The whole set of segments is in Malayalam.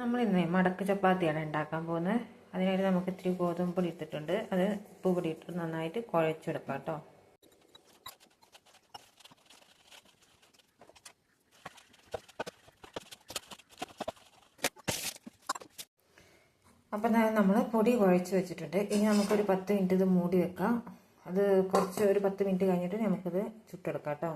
നമ്മൾ ഇന്ന് മടക്ക് ചപ്പാത്തിയാണ് ഉണ്ടാക്കാൻ പോകുന്നത്. അതിനായിട്ട് നമുക്ക് ഇത്തിരി ഗോതമ്പ് പൊടി ഇട്ടിട്ടുണ്ട്. അത് ഉപ്പ് പൊടി ഇട്ട് നന്നായിട്ട് കുഴച്ചെടുക്കാം കേട്ടോ. അപ്പം നമ്മൾ പൊടി കുഴച്ച് വെച്ചിട്ടുണ്ട്. ഇനി നമുക്കൊരു പത്ത് മിനിറ്റ് ഇത് മൂടി വെക്കാം. അത് കുറച്ച് ഒരു പത്ത് മിനിറ്റ് കഴിഞ്ഞിട്ട് നമുക്കിത് ചുട്ടെടുക്കാം കേട്ടോ.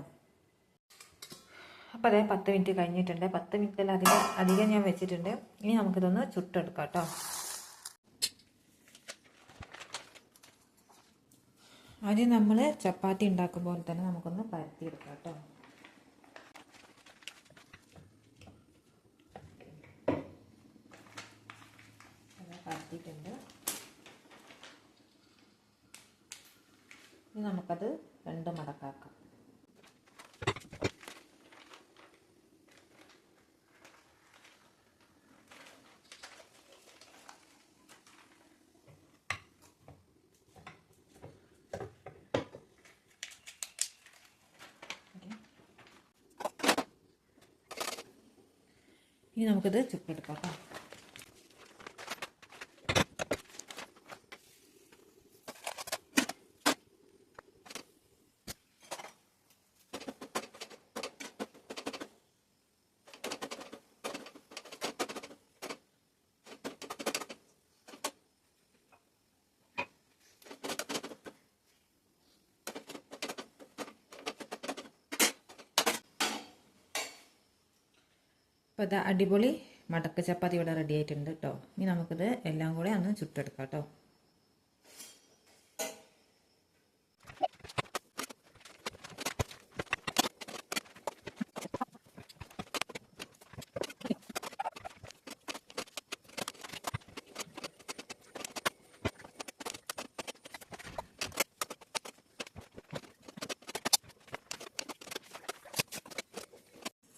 അപ്പോൾ അതെ പത്ത് മിനിറ്റ് കഴിഞ്ഞിട്ടുണ്ട്. പത്ത് മിനിറ്റിൽ അധികം അധികം ഞാൻ വെച്ചിട്ടുണ്ട്. ഇനി നമുക്കിതൊന്ന് ചുട്ടെടുക്കാം കേട്ടോ. ആദ്യം നമ്മൾ ചപ്പാത്തി ഉണ്ടാക്കുമ്പോൾ തന്നെ നമുക്കൊന്ന് പരത്തിയെടുക്കാം കേട്ടോ. പരത്തിയിട്ടുണ്ട്. ഇനി നമുക്കത് രണ്ട് മടക്കാക്കാം. ഇനി നമുക്കിത് ചുട്ടെടുക്കാം കേട്ടോ അപ്പോൾ ഇത് അടിപൊളി മടക്ക് ചപ്പാത്തി ഇവിടെ റെഡി ആയിട്ടുണ്ട് കേട്ടോ ഇനി നമുക്കിത് എല്ലാം കൂടെ ഒന്ന് ചുട്ടെടുക്കാം കേട്ടോ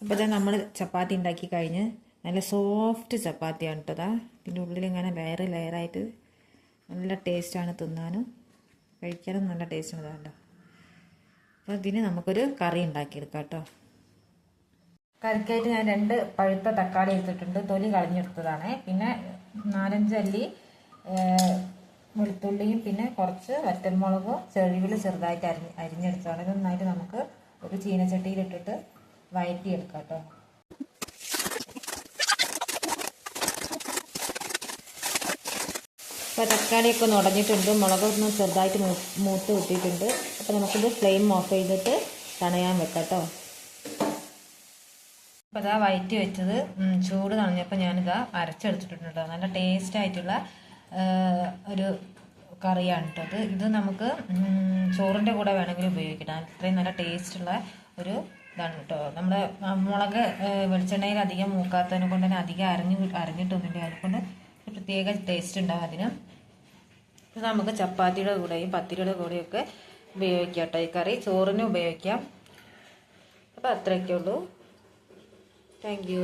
അപ്പോൾ ഇതാ നമ്മൾ ചപ്പാത്തി ഉണ്ടാക്കി കഴിഞ്ഞ് നല്ല സോഫ്റ്റ് ചപ്പാത്തിയാണ് കേട്ടോ ഇതിന്റെ ഉള്ളിൽ ഇങ്ങനെ ലെയർ ലെയറായിട്ട് നല്ല ടേസ്റ്റാണ് തിന്നാനും. കഴിക്കാനും നല്ല ടേസ്റ്റാണ് ഇതാണ്ടോ അപ്പോൾ ഇതിന് നമുക്കൊരു കറി ഉണ്ടാക്കിയെടുക്കാം കേട്ടോ കറിക്കായിട്ട് ഞാൻ രണ്ട് പഴുത്ത തക്കാളി എടുത്തിട്ടുണ്ട്. തൊലി കളഞ്ഞെടുത്തതാണ്. പിന്നെ നാലഞ്ചല്ലി വെളുത്തുള്ളിയും പിന്നെ കുറച്ച് വറ്റൽമുളകും ചെറിവിൽ ചെറുതായിട്ട് അരിഞ്ഞ് അരിഞ്ഞെടുത്തതാണ്. ഇത് നന്നായിട്ട് നമുക്ക് ഒരു ചീനച്ചട്ടിയിലിട്ടിട്ട് വഴറ്റിയെടുക്കാം കേട്ടോ അപ്പോൾ തക്കാളിയൊക്കെ ഒന്ന് ഉടഞ്ഞിട്ടുണ്ട്. മുളകൊന്ന് ചെറുതായിട്ട് മൂത്ത് കിട്ടിയിട്ടുണ്ട്. അപ്പോൾ നമുക്കിത് ഫ്ലെയിം ഓഫ് ചെയ്തിട്ട് തണയാൻ വെക്കാം കേട്ടോ അപ്പോൾ ഇതാ വയറ്റി വെച്ചത്. ചൂട് തണഞ്ഞപ്പോൾ ഞാനിതാ അരച്ചെടുത്തിട്ടുണ്ട് നല്ല ടേസ്റ്റ് ആയിട്ടുള്ള ഒരു കറിയാണ് കേട്ടോ അത് ഇത് നമുക്ക് ചോറിന്റെ കൂടെ വേണമെങ്കിൽ ഉപയോഗിക്കണം അത്രയും നല്ല ടേസ്റ്റുള്ള ഒരു ഇതാണ് കേട്ടോ. നമ്മുടെ മുളക് വെളിച്ചെണ്ണയിൽ അധികം മൂക്കാത്തതിനെ കൊണ്ട് തന്നെ അധികം അരഞ്ഞ് അരഞ്ഞിട്ടൊന്നുമില്ല അതുകൊണ്ട് പ്രത്യേക ടേസ്റ്റ് ഉണ്ടാവും അതിന്. ഇത് നമുക്ക് ചപ്പാത്തിയുടെ കൂടെയും പത്തിരിയുടെ കൂടെയൊക്കെ ഉപയോഗിക്കാം കേട്ടോ. ഈ കറി ചോറിനും ഉപയോഗിക്കാം. അപ്പോൾ അത്രയൊക്കെ ഉള്ളൂ. താങ്ക്